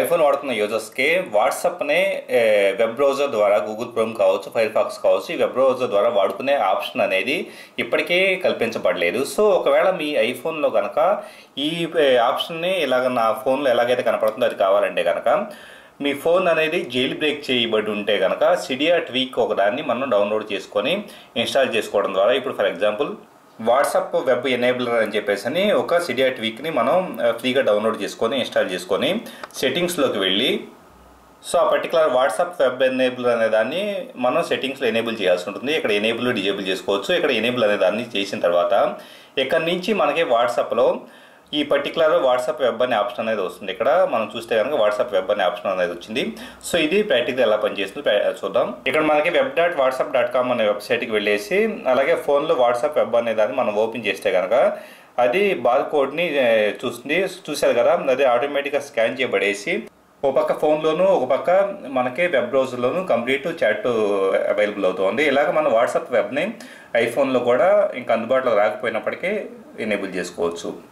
IPhone వాడుతున్న యూజర్స్కి వాట్సాప్ని వెబ్ బ్రౌజర్ ద్వారా గూగుల్ క్రోమ్ కావచ్చు ఫైర్ ఫాక్స్ కావచ్చు ఈ వెబ్ బ్రౌజర్ ద్వారా వాడుకునే ఆప్షన్ అనేది ఇప్పటికే కల్పించబడలేదు. సో ఒకవేళ మీ ఐఫోన్లో కనుక ఈ ఆప్షన్ని ఇలాగ నా ఫోన్లో ఎలాగైతే కనపడుతుందో అది కావాలంటే కనుక మీ ఫోన్ అనేది జైల్ బ్రేక్ చేయబడి ఉంటే కనుక సిడియా ట్వీక్ ఒకదాన్ని మనం డౌన్లోడ్ చేసుకొని ఇన్స్టాల్ చేసుకోవడం ద్వారా ఇప్పుడు for example WhatsApp web enabler అని చెప్పేసి అని ఒక సిడియాట్ వీక్ని మనం ఫ్రీగా డౌన్లోడ్ చేసుకొని ఇన్స్టాల్ చేసుకొని సెట్టింగ్స్లోకి వెళ్ళి సో ఆ పర్టికులర్ వాట్సాప్ వెబ్ ఎనేబుల్ అనే దాన్ని మనం సెట్టింగ్స్లో ఎనేబుల్ చేయాల్సి ఉంటుంది. ఇక్కడ ఎనేబుల్ డిజేబుల్ చేసుకోవచ్చు. ఇక్కడ ఎనేబుల్ అనే దాన్ని చేసిన తర్వాత ఇక్కడ నుంచి మనకి వాట్సాప్లో ఈ పర్టికులర్ వాట్సాప్ వెబ్ అనే ఆప్షన్ అనేది వస్తుంది. ఇక్కడ మనం చూస్తే కనుక వాట్సాప్ వెబ్ అనే ఆప్షన్ అనేది వచ్చింది. సో ఇది ప్రాక్టికల్ ఎలా పనిచేస్తుంది చూద్దాం. ఇక్కడ మనకి web dot WhatsApp dot com అనే వెబ్సైట్కి వెళ్ళేసి అలాగే ఫోన్లో వాట్సాప్ వెబ్ అనే దాన్ని మనం ఓపెన్ చేస్తే కనుక అది బార్ కోడ్ని చూస్తుంది. చూశారు కదా అది ఆటోమేటిక్గా స్కాన్ చేయబడేసి ఒక పక్క ఫోన్లోను ఒక పక్క మనకి వెబ్ బ్రౌజర్లోను కంప్లీట్ చాట్ అవైలబుల్ అవుతుంది. ఇలాగ మనం వాట్సాప్ వెబ్ని ఐఫోన్లో కూడా ఇంకా అందుబాటులో రాకపోయినప్పటికీ ఎనేబుల్ చేసుకోవచ్చు.